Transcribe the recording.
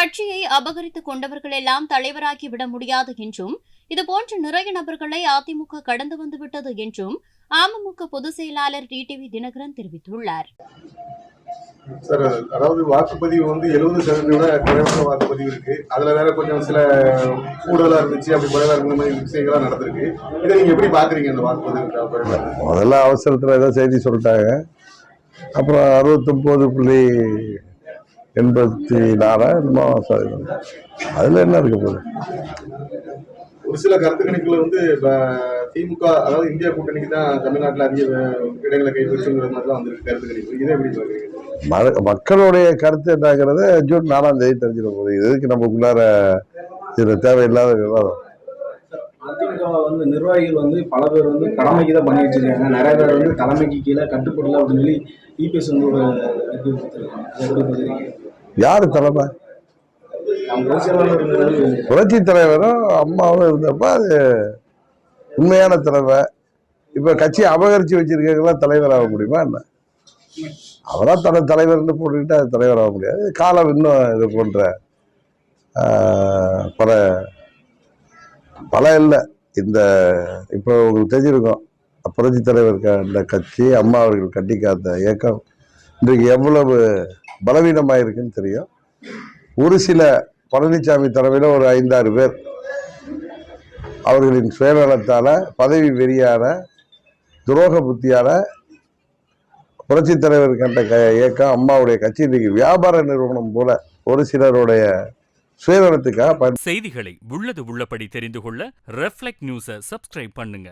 கட்சியை அபகரித்துக் கொண்டவர்கள் எல்லாம் தலைவராகி விட முடியாது என்றும் இதுபோன்ற நிறைய நபர்களை அதிமுக கடந்து வந்துவிட்டது என்றும் அமமுக பொதுச் செயலாளர் டிடிவி தினகரன் தெரிவித்துள்ளார். சார் அதாவது வாக்குப்பதிவு வந்து எழுபது சதவீதம் விட குறைவான வாக்குப்பதிவு இருக்கு. அதுல வேற கொஞ்சம் சில கூடுதலா இருந்துச்சு அப்படி குறைவா இருக்கிற மாதிரி விஷயங்கள்லாம் நடந்திருக்கு. இதை நீங்க எப்படி பாக்குறீங்க அந்த வாக்குப்பதிவு முதல்ல அவசரத்தில் ஏதோ செய்தி சொல்லிட்டாங்க. அப்புறம் அறுபத்தொம்போது புள்ளி எண்பத்தி நாலா என்னமோ சதவீதம் அதில் என்ன இருக்க போகுது ஒரு சில கருத்து கணிப்புல வந்து திமுக அதாவது இந்தியா கூட்டணிக்கு தான் தமிழ்நாட்டுல அதிக இடங்களை கைப்பற்றுங்கிற மாதிரி தான் வந்திருக்கு கருத்து கணிப்பு இதை எப்படி பாக்குறீங்க ம- மக்களுடைய கருத்து என்னங்கிறத ஜூன் நாலாம் தேதி தெரிஞ்சிட போகுது. இதுக்கு நமக்குள்ளார இதில் தேவையில்லாத விவாதம்? வந்து நிர்வாகிகள் வந்து பல பேர் வந்து கடமைக்கு தான் பண்ணி வச்சிருக்காங்க நிறைய பேர் வந்து தலைமைக்கு கீழே கட்டுப்படல அப்படின்னு சொல்லி இபிஎஸ் வந்து ஒரு யார் தலைமை? புரட்சி தலைவரும் அம்மாவும் இருந்தப்ப அது உண்மையான தலைமை. இப்போ கட்சியை அபகரித்து வச்சிருக்கவங்களாம் தலைவராக முடியுமா என்ன? அவரா தன தலைவர்னு போட்டுக்கிட்டு அது தலைவராக முடியாது. காலம் இன்னும் இது போன்ற பல பல இல்லை. இந்த இப்போ உங்களுக்கு தெரிஞ்சிருக்கோம் புரட்சி தலைவர் கண்ட கட்சி அம்மா அவர்கள் கட்டி காத்த இயக்கம் இன்றைக்கு எவ்வளவு பலவீனமாக இருக்குன்னு தெரியும். ஒரு சில பழனிசாமி தலைமையில் ஒரு ஐந்தாறு பேர் அவர்களின் சுயநலத்தால் பதவி வெறியான துரோக புத்தியால் புரட்சி தலைவர் கண்ட க இயக்கம் அம்மாவுடைய கட்சி இன்றைக்கு வியாபார நிறுவனம் போல ஒரு சிலருடைய சுயநலத்துக்காக செய்திகளை உள்ளது உள்ளபடி தெரிந்து கொள்ள ரெஃப்ளெக்ட் நியூஸை சப்ஸ்கிரைப் பண்ணுங்க.